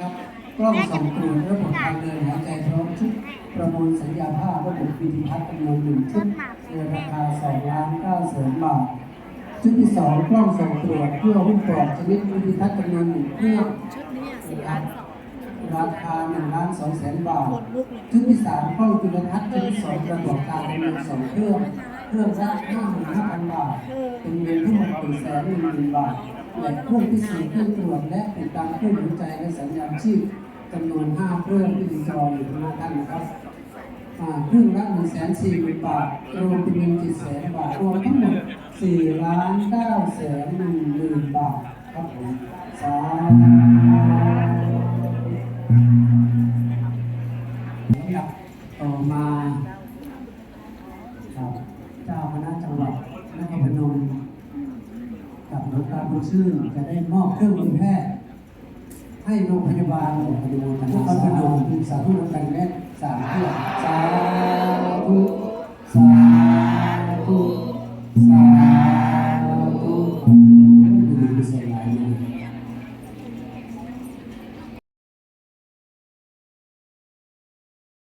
นะครับกล้องส่องตรวจระบบทางเดินหายใจพร้อมชุดประมูลสัญญาภาพระบบวิธีทัศน์จำนวนหนึ่งชุดในราคา2ล้าน9แสนบาทชุดที่สองกล้องส่องตรวจเพื่อหุ้มกรอบชนิดวิธีทัศน์จำนวนหนึ่งเครื่องชุดนี้สี่ล้านสองราคา1ล้าน2แสนบาท ชุดที่สามกล้องจุลทรรศน์ชนิดสองกระบอกตาจำนวนสองเครื่องเครื่องละ55,000บาทเป็นเงินทั้งหมด1แสน1หมื่นบาท และเครื่องที่สี่เครื่องตรวจและติดตามเครื่องหัวใจและสัญญาณชีพจำนวน5เครื่องที่จออยู่ข้างหน้าท่านนะครับอ่าครึ่งละ1 4 0 0 0 0บาทรวมเป็นเงิน7แสนบาทรวมทั้งหมด4ล้าน9แสน1หมื่นบาทครับผมสาธุลำดับต่อมาครับเจ้าคณะจังหวัดนครพนม ซื่อจะได้มอบเครื่องมือแพทย์ให้โรงพยาบาลหนองพยูนพวกคนพยูนสาธุนกันและสาธุสาธุสาธุสาธุ